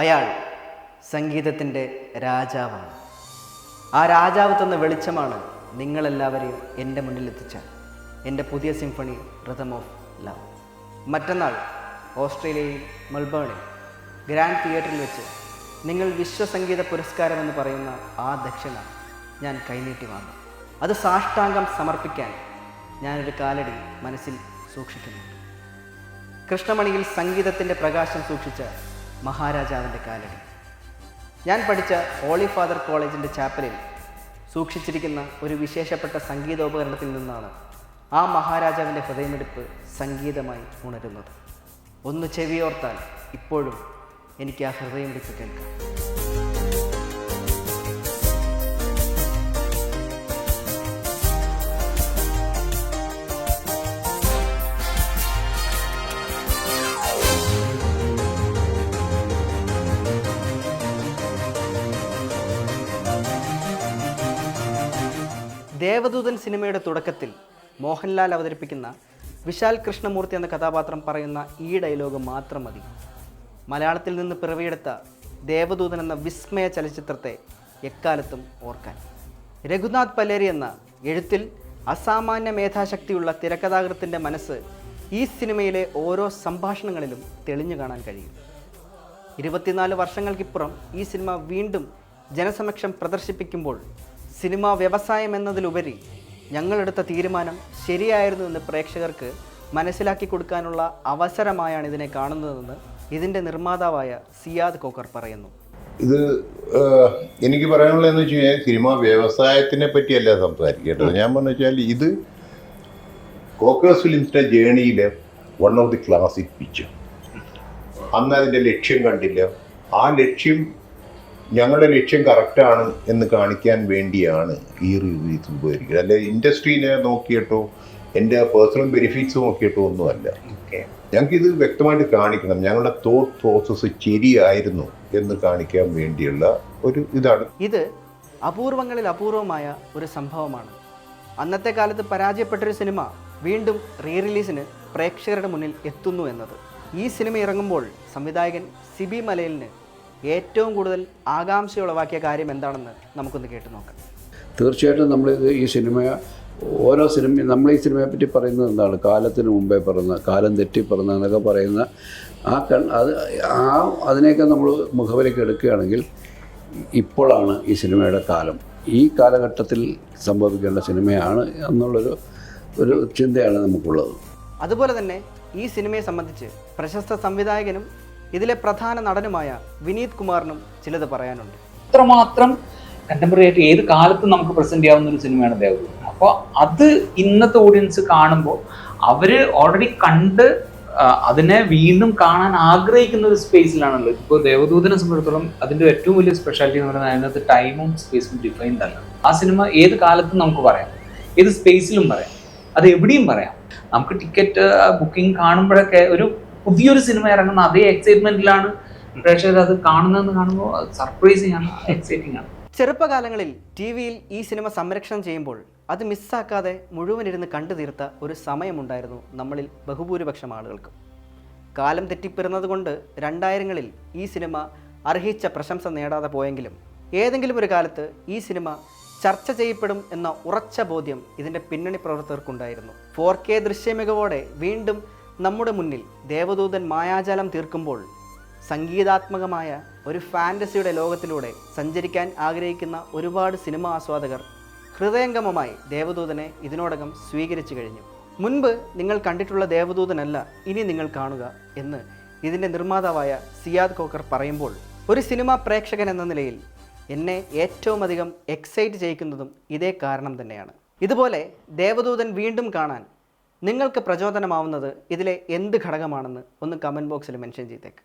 അയാൾ സംഗീതത്തിന്റെ രാജാവാണ്. ആ രാജാവ് തന്ന വെളിച്ചമാണ് നിങ്ങളെല്ലാവരെയും എന്റെ മുന്നിൽ എത്തിച്ച എന്റെ പുതിയ സിംഫണി റിതം ഓഫ് ലവ് മറ്റന്നാൾ ഓസ്ട്രേലിയയിൽ മെൽബേണിൽ ഗ്രാൻഡ് തിയേറ്ററിൽ വെച്ച് നിങ്ങൾ വിശ്വസംഗീത പുരസ്കാരം എന്ന് പറയുന്ന ആ ദക്ഷിണ ഞാൻ കൈനീട്ടി വാങ്ങും. അത് സാഷ്ടാംഗം സമർപ്പിക്കാൻ ഞാനൊരു കാലടി മനസ്സിൽ സൂക്ഷിക്കുന്നുണ്ട്. കൃഷ്ണമണിയിൽ സംഗീതത്തിന്റെ പ്രകാശം സൂക്ഷിച്ച മഹാരാജാവിന്റെ കാലടി. ഞാൻ പഠിച്ച ഹോളി ഫാദർ കോളേജിന്റെ ചാപ്പലിൽ സൂക്ഷിച്ചിരിക്കുന്ന ഒരു വിശേഷപ്പെട്ട സംഗീതോപകരണത്തിൽ നിന്നാണ് ആ മഹാരാജാവിന്റെ ഹൃദയമെടുപ്പ് സംഗീതമായി ഉണരുന്നത്. ഒന്ന് ചെവിയോർത്താൽ ഇപ്പോഴും എനിക്ക് ആ ഹൃദയമെടുപ്പ് കേൾക്കാം. ദേവദൂതൻ സിനിമയുടെ തുടക്കത്തിൽ മോഹൻലാൽ അവതരിപ്പിക്കുന്ന വിശാൽ കൃഷ്ണമൂർത്തി എന്ന കഥാപാത്രം പറയുന്ന ഈ ഡയലോഗ് മാത്രം മതി. മലയാളത്തിൽ നിന്ന് പിറവിയെടുത്ത ദേവദൂതൻ എന്ന വിസ്മയ ചലച്ചിത്രത്തെ എക്കാലത്തും ഓർക്കാൻ. രഘുനാഥ് പലേരി എന്ന എഴുത്തിൽ അസാമാന്യ മേധാശക്തിയുള്ള തിരക്കഥാകൃത്തിന്റെ മനസ്സ് ഈ സിനിമയിലെ ഓരോ സംഭാഷണങ്ങളിലും തെളിഞ്ഞു കാണാൻ കഴിയും. ഇരുപത്തിനാല് വർഷങ്ങൾക്കിപ്പുറം ഈ സിനിമ വീണ്ടും ജനസമക്ഷം പ്രദർശിപ്പിക്കുമ്പോൾ സിനിമാ വ്യവസായം എന്നതിലുപരി ഞങ്ങളെടുത്ത തീരുമാനം ശരിയായിരുന്നു എന്ന് പ്രേക്ഷകർക്ക് മനസ്സിലാക്കി കൊടുക്കാനുള്ള അവസരമായാണ് ഇതിനെ കാണുന്നതെന്ന് ഇതിന്റെ നിർമ്മാതാവായ സിയാദ് കോക്കർ പറയുന്നു. ഇത് എനിക്ക് പറയാനുള്ളതെന്ന് വെച്ച് കഴിഞ്ഞാൽ സിനിമ വ്യവസായത്തിനെ പറ്റിയല്ല സംസാരിക്കേണ്ടത്. ഞാൻ പറഞ്ഞു വെച്ചാൽ ഇത് കോക്കേഴ്സ് ഫിലിംസിന്റെ ജേണിയിലെ one of the classic picture അന്ന് അതിന്റെ ലക്ഷ്യം കണ്ടില്ല. ആ ലക്ഷ്യം ഞങ്ങളുടെ ലക്ഷ്യം കറക്റ്റാണ് എന്ന് കാണിക്കാൻ വേണ്ടിയാണ് ഈ റിവ്യൂസ് ഉപകരിക്കുന്നത് അല്ലെ ഇൻഡസ്ട്രീനെ നോക്കിയിട്ടോ എന്റെ പേഴ്സണൽ ബെനിഫിറ്റ്സ് നോക്കിയിട്ടോ ഒന്നുമല്ല. ഞങ്ങൾക്കിത് ഇത് വ്യക്തമായിട്ട് കാണിക്കണം. ഞങ്ങളുടെ തോട്ട് പ്രോസസ്സ് ശരിയായിരുന്നു എന്ന് കാണിക്കാൻ വേണ്ടിയുള്ള ഒരു ഇതാണ്. ഇത് അപൂർവങ്ങളിൽ അപൂർവമായ ഒരു സംഭവമാണ്. അന്നത്തെ കാലത്ത് പരാജയപ്പെട്ടൊരു സിനിമ വീണ്ടും റീ റിലീസിന് പ്രേക്ഷകരുടെ മുന്നിൽ എത്തുന്നു എന്നത്. ഈ സിനിമ ഇറങ്ങുമ്പോൾ സംവിധായകൻ സിബി മലയിലിന് ഏറ്റവും കൂടുതൽ ആകാംക്ഷ ഉളവാക്കിയ കാര്യം എന്താണെന്ന് നമുക്കൊന്ന് കേട്ടു നോക്കാം. തീർച്ചയായിട്ടും നമ്മൾ ഈ സിനിമ ഓരോ സിനിമ നമ്മൾ ഈ സിനിമയെ പറ്റി പറയുന്നത് എന്താണ്? കാലത്തിന് മുമ്പേ പിറന്ന കാലം തെറ്റി പിറന്ന എന്നൊക്കെ പറയുന്ന ആ കൺ അത് ആ അതിനെയൊക്കെ നമ്മൾ മുഖവിലേക്ക് എടുക്കുകയാണെങ്കിൽ ഇപ്പോഴാണ് ഈ സിനിമയുടെ കാലം. ഈ കാലഘട്ടത്തിൽ സംഭവിക്കേണ്ട സിനിമയാണ് എന്നുള്ളൊരു ഒരു ചിന്തയാണ് നമുക്കുള്ളത്. അതുപോലെ തന്നെ ഈ സിനിമയെ സംബന്ധിച്ച് പ്രശസ്ത സംവിധായകനും ഇതിലെ പ്രധാന നടനുമായ വിനീത് കുമാറിനും ചിലത് പറയാനുണ്ട്. ഇത്രമാത്രം കണ്ടംപററി ആയിട്ട് ഏത് കാലത്തും നമുക്ക് പ്രസന്റ് ചെയ്യാവുന്ന ഒരു സിനിമയാണ് ദേവദൂതൻ അപ്പോൾ അത് ഇന്നത്തെ ഓഡിയൻസ് കാണുമ്പോൾ അവർ ഓൾറെഡി കണ്ട് അതിനെ വീണ്ടും കാണാൻ ആഗ്രഹിക്കുന്ന ഒരു സ്പേസിലാണല്ലോ ഇപ്പോൾ ദേവദൂതനെ സംബന്ധിച്ചിടത്തോളം അതിന്റെ ഏറ്റവും വലിയ സ്പെഷ്യാലിറ്റി എന്ന് പറയുന്നത് അതിനകത്ത് ടൈമും സ്പേസും ഡിഫൈൻഡ് അല്ല ആ സിനിമ ഏത് കാലത്തും നമുക്ക് പറയാം. ഏത് സ്പേസിലും പറയാം. അത് എവിടെയും പറയാം. നമുക്ക് ടിക്കറ്റ് ബുക്കിംഗ് കാണുമ്പോഴൊക്കെ ഒരു പുതിയൊരു സിനിമ ഇറങ്ങുന്ന അതേ എക്സൈറ്റ്മെന്റിലാണ് പ്രേക്ഷകർ അത് കാണുന്നതെന്ന് കാണുമ്പോൾ സർപ്രൈസ് ആണ് എക്സൈറ്റിംഗ് ആണ്. ചെറുപ്പകാലങ്ങളിൽ ടി വിയിൽ ഈ സിനിമ സംരക്ഷണം ചെയ്യുമ്പോൾ അത് മിസ്സാക്കാതെ മുഴുവൻ ഇരുന്ന് കണ്ടു തീർത്ത ഒരു സമയമുണ്ടായിരുന്നു നമ്മളിൽ ബഹുഭൂരിപക്ഷം ആളുകൾക്കും. കാലം തെറ്റിപ്പിറന്നത് കൊണ്ട് രണ്ടായിരങ്ങളിൽ ഈ സിനിമ അർഹിച്ച പ്രശംസ നേടാതെ പോയെങ്കിലും ഏതെങ്കിലും ഒരു കാലത്ത് ഈ സിനിമ ചർച്ച ചെയ്യപ്പെടും എന്ന ഉറച്ച ബോധ്യം ഇതിന്റെ പിന്നണി പ്രവർത്തകർക്കുണ്ടായിരുന്നു. ഫോർ കെ ദൃശ്യമികവോടെ വീണ്ടും നമ്മുടെ മുന്നിൽ ദേവദൂതൻ മായാജാലം തീർക്കുമ്പോൾ സംഗീതാത്മകമായ ഒരു ഫാന്റസിയുടെ ലോകത്തിലൂടെ സഞ്ചരിക്കാൻ ആഗ്രഹിക്കുന്ന ഒരുപാട് സിനിമ ആസ്വാദകർ ഹൃദയംഗമമായി ദേവദൂതനെ ഇതിനോടകം സ്വീകരിച്ചു കഴിഞ്ഞു. മുൻപ് നിങ്ങൾ കണ്ടിട്ടുള്ള ദേവദൂതനല്ല ഇനി നിങ്ങൾ കാണുക എന്ന് ഇതിന്റെ നിർമ്മാതാവായ സിയാദ് കോക്കർ പറയുമ്പോൾ ഒരു സിനിമാ പ്രേക്ഷകൻ എന്ന നിലയിൽ എന്നെ ഏറ്റവും അധികം എക്സൈറ്റ് ചെയ്യിക്കുന്നതും ഇതേ കാരണം തന്നെയാണ്. ഇതുപോലെ ദേവദൂതൻ വീണ്ടും കാണാൻ നിങ്ങൾക്ക് പ്രചോദനമാവുന്നത് ഇതിലെ എന്ത് ഘടകമാണെന്ന് ഒന്ന് കമന്റ് ബോക്സിൽ മെൻഷൻ ചെയ്തേക്ക്.